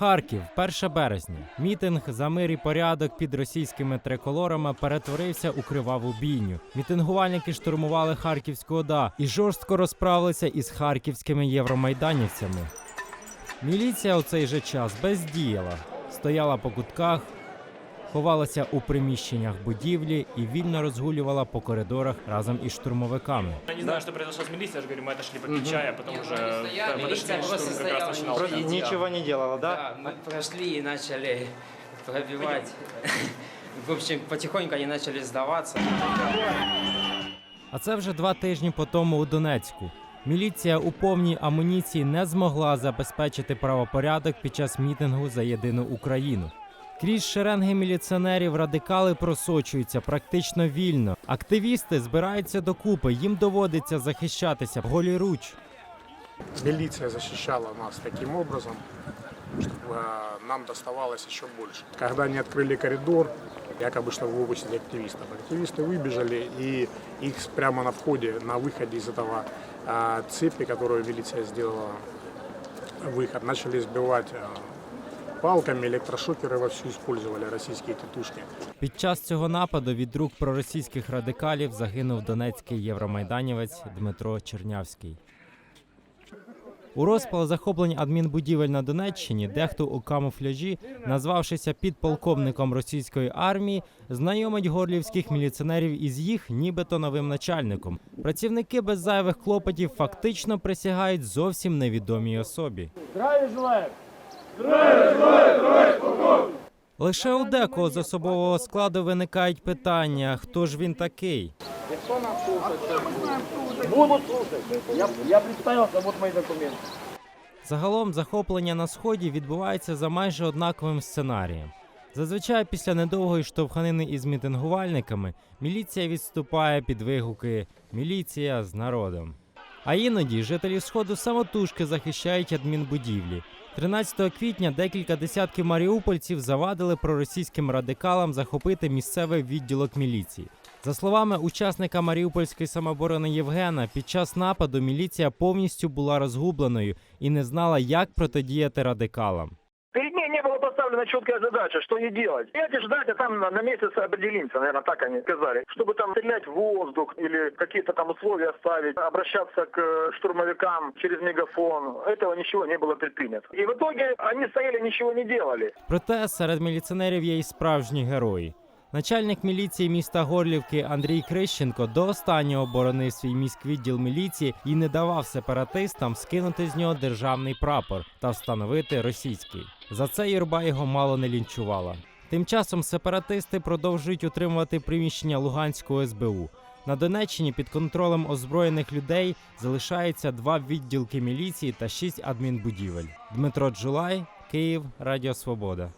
Харків, 1 березня. Мітинг за мир і порядок під російськими триколорами перетворився у криваву бійню. Мітингувальники штурмували Харківську ОДА і жорстко розправилися із харківськими євромайданівцями. Міліція у цей же час бездіяла, стояла по кутках, ховалася у приміщеннях будівлі і вільно розгулювала по коридорах разом із штурмовиками. Я не знаю, что произошло с милицией, я же говорю, мы отошли попить они стояли, да, милиция подошли, штурм как раз стояла, начинался. ничего не не делала, да? Да, мы прошли и начали. В общем, потихоньку они начали сдаваться. А це вже два тижні по тому у Донецьку. Міліція у повній амуніції не змогла забезпечити правопорядок під час мітингу за єдину Україну. Крізь шеренги міліціонерів радикали просочуються практично вільно. Активісти збираються докупи, їм доводиться захищатися голіруч. Милиция защищала нас таким образом, чтобы э, нам доставалось еще больше. Когда они открыли коридор, якобы чтобы выпустить активистов, активисты выбежали и их с- прямо на входе, на выходе из этого э, цепи, которую милиция сделала, выход, начали сбивать э, палками, электрошокеры вовсю использовали российские тетушки. Під час цього нападу від рук проросійських радикалів загинув донецький євромайданівець Дмитро Чернявський. У розпал захоплень адмінбудівель на Донеччині дехто у камуфляжі, назвавшися підполковником російської армії, знайомить горлівських міліціонерів із їх нібито новим начальником. Працівники без зайвих клопотів фактично присягають зовсім невідомій особі. Лише у декого з особового складу виникають питання, хто ж він такий. Я представился, вот мои документы. Загалом захоплення на сході відбувається за майже однаковим сценарієм. Зазвичай після недовгої штовханини із мітингувальниками міліція відступає під вигуки Міліція з народом. А іноді жителі сходу самотужки захищають адмінбудівлі. 13 квітня декілька десятків маріупольців завадили проросійським радикалам захопити місцевий відділок міліції. За словами учасника Маріупольської самоборони Євгена, під час нападу міліція повністю була розгубленою і не знала, як протидіяти радикалам поставлена четкая задача, что ей делать. Идите ждать, а там на, на месяц определимся, наверное, так они сказали. Чтобы там стрелять в воздух или какие-то там условия ставить, обращаться к э, штурмовикам через мегафон. Этого ничего не было предпринято. И в итоге они стояли, ничего не делали. Проте серед міліціонерів є й справжні герої. Начальник міліції міста Горлівки Андрій Крищенко до останнього боронив свій міськвідділ міліції і не давав сепаратистам скинути з нього державний прапор та встановити російський. За це юрба його мало не лінчувала. Тим часом сепаратисти продовжують утримувати приміщення Луганського СБУ. На Донеччині під контролем озброєних людей залишаються два відділки міліції та шість адмінбудівель. Дмитро Джулай, Київ, Радіо Свобода.